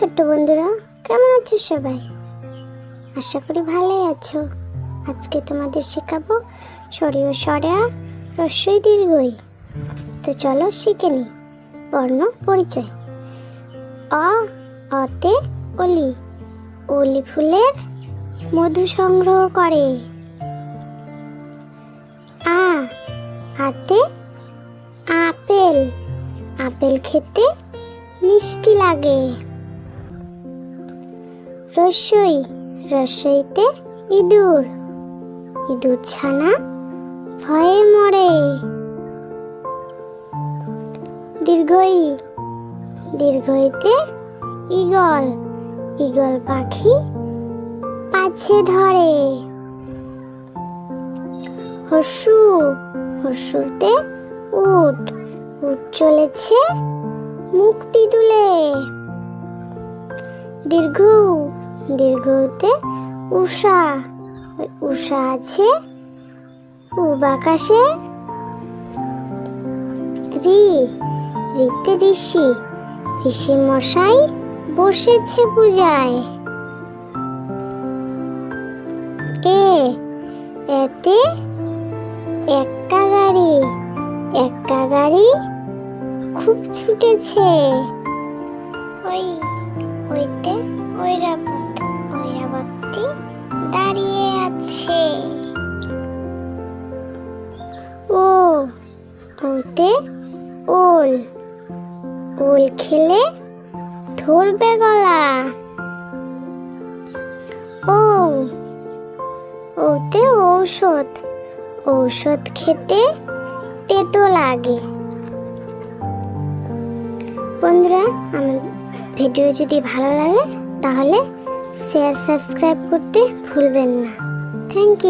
ছোট্ট বন্ধুরা, কেমন আছো সবাই? আশা করি ভালোই আছো। আজকে তোমাদের শেখাবো সরিয় সরা রস্যই দীর্ঘই। তো চলো শিখে নি বর্ণ পরিচয়। অ, অতে অলি। অলি ফুলের মধু সংগ্রহ করে। আ, আতে আপেল। আপেল খেতে মিষ্টি লাগে। রসই, রসইতে ইঁদুর। ইঁদুর ছানা ভয়ে মরে। দীর্ঘই, দীর্ঘইতে ঈগল। ঈগল পাখি পাছে ধরে। হর্ষু, হর্ষুতে উট। উট চলেছে মুক্তি তুলে দীর্ঘ দীর্ঘতে উষা, ওই উষা আছে, পূব আকাশে রি, রিতে ঋষি ঋষি মশাই বসেছে পূজায়। এ, এতে একটা গাড়ি একটা গাড়ি খুব ছুটেছে। ওই, ওইতে ঐরাবত ঐরাবতী দাঁড়িয়ে আছে। ও ওতে ওল। ওল খেলে ধরবে গলা। ও, ওতে ঔষধ। ঔষধ খেতে তেতো লাগে। বন্ধুরা, আমার ভিডিও যদি ভালো লাগে, তাহলে শেয়ার সাবস্ক্রাইব করতে ভুলবেন না। Thank you